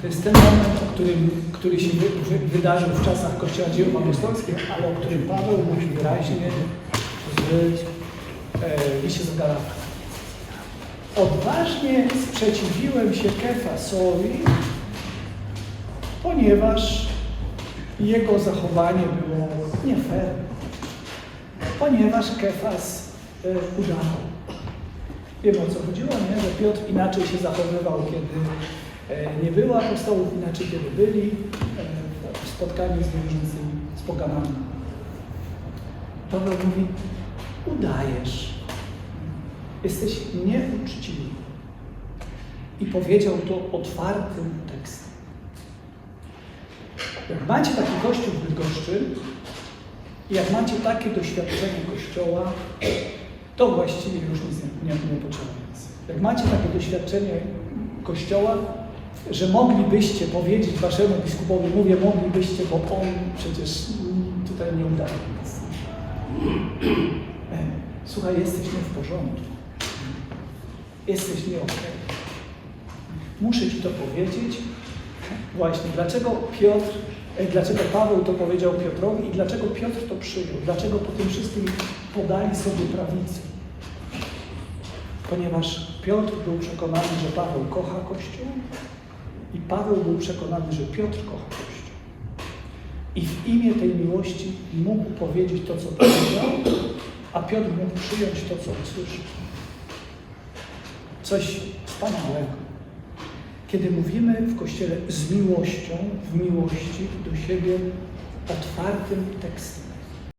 To jest ten moment, o którym, który się wy, wy, wydarzył w czasach Kościoła Dziejów Apostolskich, ale o którym Paweł mówi wyraźnie w e, liście do Galatów. Odważnie sprzeciwiłem się Kefasowi, ponieważ jego zachowanie było nie fair. Ponieważ Kefas e, udawał. Wiem o co chodziło, nie? że Piotr inaczej się zachowywał, kiedy e, nie było apostołów, inaczej kiedy byli e, w spotkaniu z wierzącymi, z poganami. Paweł mówi, udajesz, jesteś nieuczciwy. I powiedział to otwartym tekstem. Jak macie taki kościół w Bydgoszczy jak macie takie doświadczenie Kościoła, to właściwie już nic nie, nie, nie potrzeba więcej. Jak macie takie doświadczenie Kościoła, że moglibyście powiedzieć waszemu biskupowi, mówię moglibyście, bo on przecież tutaj nie udaje. E, Słuchaj, jesteś nie w porządku. Jesteś nie okej. Muszę ci to powiedzieć. Właśnie, dlaczego Piotr, e, dlaczego Paweł to powiedział Piotrowi i dlaczego Piotr to przyjął? Dlaczego po tym wszystkim podali sobie prawicę? Ponieważ Piotr był przekonany, że Paweł kocha Kościół i Paweł był przekonany, że Piotr kocha Kościół. I w imię tej miłości mógł powiedzieć to, co powiedział, a Piotr mógł przyjąć to, co usłyszał. Coś wspaniałego. Kiedy mówimy w Kościele z miłością, w miłości do siebie otwartym tekstem.